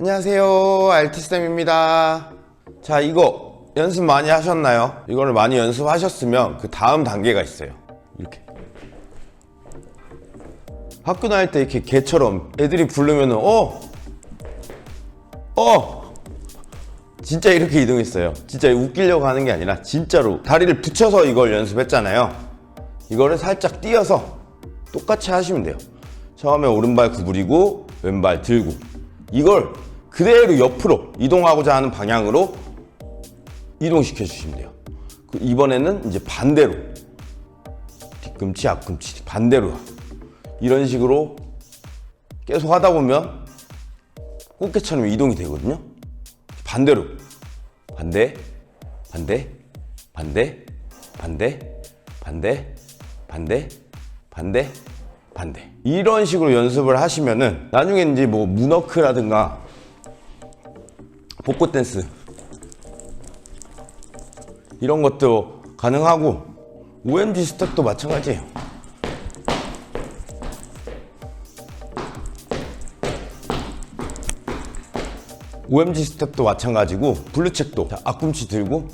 안녕하세요 알티쌤입니다. 자 이거 연습 많이 하셨나요? 이거를 많이 연습하셨으면 그 다음 단계가 있어요. 이렇게. 학교 다닐 때 이렇게 개처럼 애들이 부르면은 어! 어! 진짜 이렇게 이동했어요. 진짜 웃기려고 하는 게 아니라 진짜로 다리를 붙여서 이걸 연습했잖아요. 이거를 살짝 띄어서 똑같이 하시면 돼요. 처음에 오른발 구부리고 왼발 들고. 이걸 그대로 옆으로 이동하고자 하는 방향으로 이동시켜 주시면 돼요. 그 이번에는 이제 반대로. 뒤꿈치 앞꿈치 반대로. 이런 식으로 계속 하다 보면 꽃게처럼 이동이 되거든요. 반대로. 반대 반대 반대 반대 반대 반대 반대 반대. 이런 식으로 연습을 하시면은 나중에 이제 뭐 문워크라든가 복고 댄스. 이런 것도 가능하고 OMG 스텝도 마찬가지예요. OMG 스텝도 마찬가지고 블루책도. 자, 앞꿈치 들고.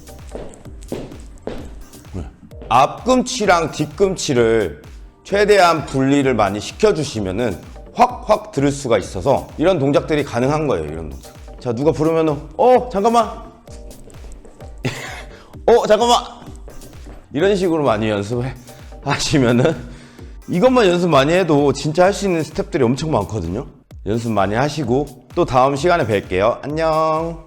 네. 앞꿈치랑 뒤꿈치를 최대한 분리를 많이 시켜주시면은 확확 들을 수가 있어서 이런 동작들이 가능한 거예요 이런 동작 자 누가 부르면은 어 잠깐만. 어 잠깐만. 이런 식으로 많이 연습을 하시면은 이것만 연습 많이 해도 진짜 할 수 있는 스텝들이 엄청 많거든요. 연습 많이 하시고 또 다음 시간에 뵐게요. 안녕